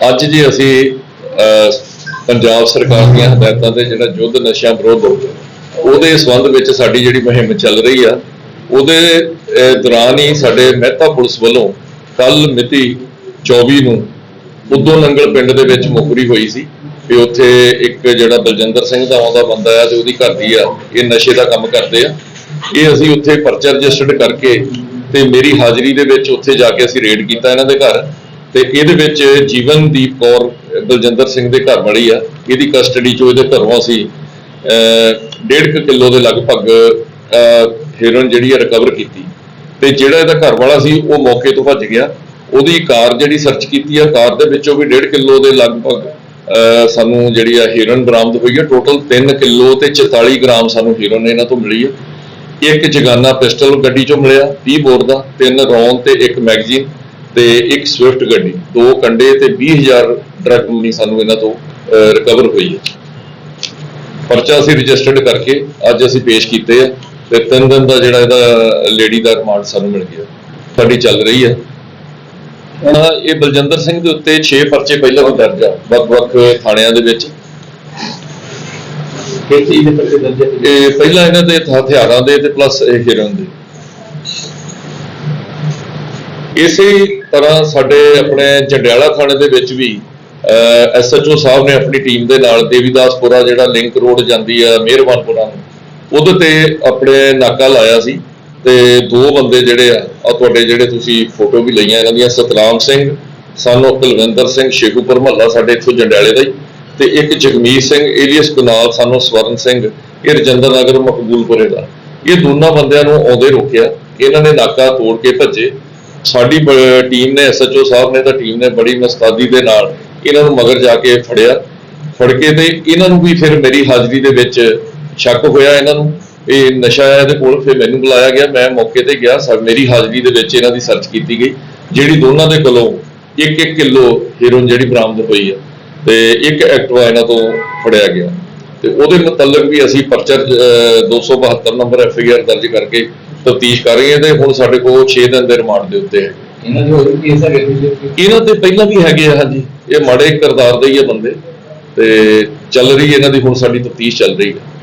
ਅੱਜ ਜੇ ਅਸੀਂ ਅਹ, ਪੰਜਾਬ ਸਰਕਾਰ ਦੀਆਂ ਹਦਾਇਤਾਂ ਤੇ ਜਿਹੜਾ ਯੁੱਧ ਨਸ਼ਿਆਂ ਵਿਰੋਧ ਉਹਦੇ ਸੰਬੰਧ ਵਿੱਚ ਸਾਡੀ ਜਿਹੜੀ ਮੁਹਿੰਮ ਚੱਲ ਰਹੀ ਆ ਉਹਦੇ ਦੌਰਾਨ ਹੀ ਸਾਡੇ ਮਹਿਤਾ ਪੁਲਿਸ ਵੱਲੋਂ ਕੱਲ ਮਿਤੀ 24 ਨੂੰ ਉਦੋਂ ਨੰਗਲ ਪਿੰਡ ਦੇ ਵਿੱਚ ਮੁਖਰੀ ਹੋਈ ਸੀ ਤੇ ਉੱਥੇ ਇੱਕ ਜਿਹੜਾ ਬਲਜਿੰਦਰ ਸਿੰਘ ਦਾ ਆਉਂਦਾ ਬੰਦਾ ਆ ਤੇ ਉਹਦੀ ਘਰ ਦੀ ਆ ਇਹ ਨਸ਼ੇ ਦਾ ਕੰਮ ਕਰਦੇ ਆ। ਇਹ ਅਸੀਂ ਉੱਥੇ ਪਰਚਾ ਰਜਿਸਟਰਡ ਕਰਕੇ ਤੇ ਮੇਰੀ ਹਾਜ਼ਰੀ ਦੇ ਵਿੱਚ ਉੱਥੇ ਜਾ ਕੇ ਅਸੀਂ ਰੇਡ ਕੀਤਾ ਇਹਨਾਂ ਦੇ ਘਰ। ਤੇ ਇਹਦੇ ਵਿੱਚ ਜੀਵਨਦੀਪ ਕੌਰ ਅਹ, ਬਲਜਿੰਦਰ ਸਿੰਘ ਦੇ ਘਰ ਵਾਲੀ ਆ। ਇਹਦੀ ਕਸਟਡੀ ਚੋਂ ਇਹਦੇ ਘਰੋਂ ਅਸੀਂ ਅਹ, ਡੇਢ ਕੁ ਕਿਲੋ ਦੇ ਲਗਭਗ ਹੀਰੋਇਨ ਜਿਹੜੀ ਆ ਰਿਕਵਰ ਕੀਤੀ। ਤੇ ਜਿਹੜਾ ਇਹਦਾ ਘਰ ਵਾਲਾ ਸੀ ਉਹ ਮੌਕੇ ਤੋਂ ਭੱਜ ਗਿਆ। ਉਹਦੀ ਕਾਰ ਜਿਹੜੀ ਸਰਚ ਕੀਤੀ ਆ ਕਾਰ ਦੇ ਵਿੱਚੋਂ ਵੀ 1.5 ਕਿਲੋ ਦੇ ਲਗਭਗ ਸਾਨੂੰ ਜਿਹੜੀ ਆ ਹੀਰੋਇਨ ਬਰਾਮਦ ਹੋਈ ਆ। ਟੋਟਲ 3 ਕਿਲੋ ਤੇ 44 ਗ੍ਰਾਮ ਸਾਨੂੰ ਹੀਰੋਇਨ ਇਹਨਾਂ ਤੋਂ ਮਿਲੀ ਆ। ਇੱਕ ਜਗਾਨਾ ਪਿਸਟਲ ਗੱਡੀ ਚੋਂ ਮਿਲਿਆ 30 ਬੋਰ ਦਾ ਤਿੰਨ ਰੌਂਦ ਤੇ ਇੱਕ ਮੈਗਜ਼ੀਨ। ਤੇ ਇੱਕ ਸਵਿਫਟ ਗੱਡੀ ਦੋ ਕੰਡੇ ਤੇ 20000 ਡਰਗ ਮਨੀ ਸਾਨੂੰ ਇਹਨਾਂ ਤੋਂ ਰਿਕਵਰ ਹੋਈ ਹੈ। ਪਰਚਾ ਅਸੀਂ ਰਜਿਸਟਰਡ ਕਰਕੇ ਅੱਜ ਅਸੀਂ ਪੇਸ਼ ਕੀਤੇ ਆ ਤੇ ਤਿੰਨ ਦਿਨ ਦਾ ਜਿਹੜਾ ਇਹਦਾ ਲੇਡੀ ਦਾ ਰਿਮਾਂਡ ਸਾਨੂੰ ਮਿਲ ਗਿਆ। ਸਾਡੀ ਚੱਲ ਰਹੀ ਹੈ। ਹੁਣ ਇਹ ਬਲਜਿੰਦਰ ਸਿੰਘ ਦੇ ਉੱਤੇ 6 ਪਰਚੇ ਪਹਿਲਾਂ ਤੋਂ ਦਰਜ ਆ ਵੱਖ-ਵੱਖ ਥਾਣਿਆਂ ਦੇ ਵਿੱਚ। ਕਿਸ ਚੀਜ਼ ਦੇ ਪਰਚੇ ਦਰਜ ਹੈ ਇਹ ਪਹਿਲਾਂ ਇਹਨਾਂ ਦੇ ਹਥਿਆਰਾਂ ਦੇ ਤੇ ਪਲੱਸ ਇਹ ਹੀਰੋਇਨ ਦੇ। ਇਸੇ ਤਰ੍ਹਾਂ ਸਾਡੇ ਆਪਣੇ ਜੰਡਿਆਲਾ ਥਾਣੇ ਦੇ ਵਿੱਚ ਵੀ ਐਸਐਚਓ ਸਾਹਿਬ ਨੇ ਆਪਣੀ ਟੀਮ ਦੇ ਨਾਲ ਦੇਵੀਦਾਸਪੁਰਾ ਜਿਹੜਾ ਲਿੰਕ ਰੋਡ ਜਾਂਦੀ ਆ ਮਿਹਰਬਾਨਪੁਰਾ ਨੂੰ, ਉਹਦੇ ਤੇ ਆਪਣੇ ਨਾਕਾ ਲਾਇਆ ਸੀ ਤੇ ਦੋ ਬੰਦੇ ਜਿਹੜੇ ਆ ਆ ਤੁਹਾਡੇ ਜਿਹੜੇ ਤੁਸੀਂ ਫੋਟੋ ਵੀ ਲਈਆਂ ਇਹਨਾਂ ਦੀਆਂ ਸਤਨਾਮ ਸਿੰਘ ਸਾਨੂੰ ਕੁਲਵਿੰਦਰ ਸਿੰਘ ਸ਼ੇਖੂਪੁਰ ਮਹੱਲਾ ਸਾਡੇ ਇੱਥੋਂ ਜੰਡਿਆਲੇ ਦਾ ਹੀ, ਤੇ ਇੱਕ ਜਗਮੀਤ ਸਿੰਘ ਏਲੀਅਸ ਕੁਨਾਲ ਸਾਨੂੰ ਸਵਰਨ ਸਿੰਘ, ਇਹ ਰਜਿੰਦਰ ਨਗਰ ਮਕਬੂਲਪੁਰੇ ਦਾ। ਇਹ ਦੋਨਾਂ ਬੰਦਿਆਂ ਨੂੰ ਆਉਂਦੇ ਰੋਕਿਆ, ਇਹਨਾਂ ਨੇ ਨਾਕਾ ਤੋੜ ਕੇ ਭੱਜੇ ਸਾਡੀ ਬ- ਟੀਮ ਨੇ ਐਸਐਚਓ ਸਾਹਿਬ ਨੇ ਤਾਂ ਟੀਮ ਨੇ ਬੜੀ ਮਸਤਾਦੀ ਦੇ ਨਾਲ ਇਹਨਾਂ ਨੂੰ ਮਗਰ ਜਾ ਕੇ ਫੜਿਆ। ਫੜ ਕੇ ਤੇ ਇਹਨਾਂ ਨੂੰ ਵੀ ਫਿਰ ਮੇਰੀ ਹਾਜ਼ਰੀ ਦੇ ਵਿੱਚ ਸ਼ੱਕ ਹੋਇਆ ਇਹਨਾਂ ਨੂੰ। ਇਹ ਨਸ਼ਾ ਹੈ ਇਹਦੇ ਕੋਲ ਫਿਰ ਮੈਨੂੰ ਬੁਲਾਇਆ ਗਿਆ। ਮੈਂ ਮੌਕੇ ਤੇ ਗਿਆ। ਸਰ ਮੇਰੀ ਹਾਜ਼ਰੀ ਦੇ ਵਿੱਚ ਇਹਨਾਂ ਦੀ ਸਰਚ ਕੀਤੀ ਗਈ ਜਿਹੜੀ ਦੋਨਾਂ ਦੇ ਕੋਲੋਂ 1-1 ਕਿਲੋ ਹੀਰੋਇਨ ਜਿਹੜੀ ਬਰਾਮਦ ਹੋਈ ਹੈ ਤੇ ਇੱਕ ਐਕਟਵਾ ਇਹਨਾਂ ਤੋਂ ਫੜਿਆ ਗਿਆ। ਤੇ ਉਹਦੇ ਮੁਤਲਕ ਵੀ ਅਸੀਂ ਪਰਚਾ ਅਹ, 272 ਨੰਬਰ ਐਫ ਆਈ ਆਰ ਦਰਜ ਕਰਕੇ ਤਫਤੀਸ਼ ਕਰ ਰਹੇ ਹਾਂ ਤੇ ਹੁਣ ਸਾਡੇ ਕੋਲ 6 ਦਿਨ ਦੇ ਰਿਮਾਂਡ ਦੇ ਉੱਤੇ ਹੈ। ਇਹਨਾਂ ਦੇ ਹੋਰ ਕੇਸ ਹੈਗੇ ਇਹਨਾਂ ਤੇ ਪਹਿਲਾਂ ਵੀ ਹੈਗੇ ਆ ਹਾਂਜੀ। ਇਹ ਮਾੜੇ ਕਿਰਦਾਰ ਦੇ ਹੀ ਆ ਬੰਦੇ। ਤੇ ਚੱਲ ਰਹੀ ਹੈ ਇਹਨਾਂ ਦੀ ਹੁਣ ਸਾਡੀ ਤਫਤੀਸ਼ ਚੱਲ ਰਹੀ ਹੈ।